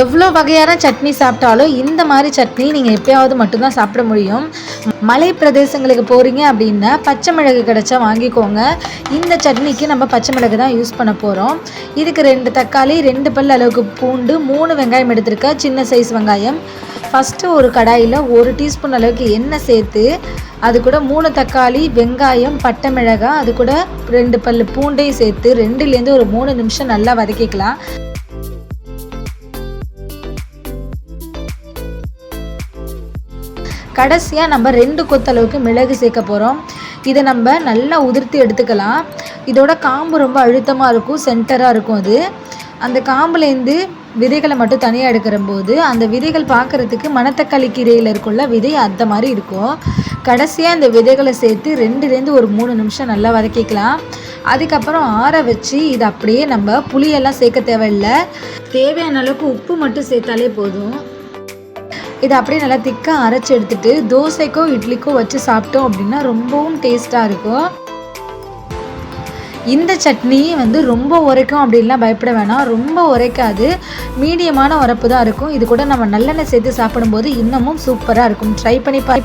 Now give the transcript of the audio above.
எவ்வளோ வகையான சட்னி சாப்பிட்டாலும் இந்த மாதிரி சட்னி நீங்கள் எப்பயாவது மட்டும்தான் சாப்பிட முடியும். மலை பிரதேசங்களுக்கு போகிறீங்க அப்படின்னா பச்சை மிளகு கிடச்சா வாங்கிக்கோங்க. இந்த சட்னிக்கு நம்ம பச்சை மிளகு தான் யூஸ் பண்ண போகிறோம் இதுக்கு ரெண்டு தக்காளி ரெண்டு பல் அளவுக்கு பூண்டு மூணு வெங்காயம் எடுத்திருக்க சின்ன சைஸ் வெங்காயம். ஃபஸ்ட்டு ஒரு கடாயில் ஒரு டீஸ்பூன் அளவுக்கு எண்ணெய் சேர்த்து அது கூட மூணு தக்காளி வெங்காயம் பட்டை மிளகாய் அது கூட ரெண்டு பல் பூண்டையும் சேர்த்து ரெண்டுலேருந்து ஒரு மூணு நிமிஷம் நல்லா வதக்கிக்கலாம். கடைசியாக நம்ம ரெண்டு கொத்தளவுக்கு மிளகு சேர்க்க போகிறோம் இதை நம்ம நல்லா உதிர்த்தி எடுத்துக்கலாம். இதோட காம்பு ரொம்ப அழுத்தமாக இருக்கும் சென்டராக இருக்கும் அது. அந்த காம்புலேருந்து விதைகளை மட்டும் தனியாக எடுக்கிற போது அந்த விதைகள் பார்க்குறதுக்கு மணத்தக்காளி கீரையில் இருக்குள்ள விதை அந்த மாதிரி இருக்கும். கடைசியாக இந்த விதைகளை சேர்த்து ரெண்டுலேருந்து ஒரு மூணு நிமிஷம் நல்லா வதக்கிக்கலாம். அதுக்கப்புறம் ஆற வச்சு இது அப்படியே நம்ம புளியெல்லாம் சேர்க்க தேவையில்லை. தேவையான அளவுக்கு உப்பு மட்டும் சேர்த்தாலே போதும். இதை அப்படியே நல்லா திக்காக அரைச்சி எடுத்துட்டு தோசைக்கோ இட்லிக்கோ வச்சு சாப்பிட்டோம் அப்படின்னா ரொம்பவும் டேஸ்ட்டாக இருக்கும். இந்த சட்னி வந்து ரொம்ப உரைக்கும் அப்படின்லாம் பயப்பட வேணாம். ரொம்ப உரைக்காது. மீடியமான உரப்பு தான் இருக்கும். இது கூட நம்ம நல்லெண்ணெய் சேர்த்து சாப்பிடும்போது இன்னமும் சூப்பராக இருக்கும். ட்ரை பண்ணி பா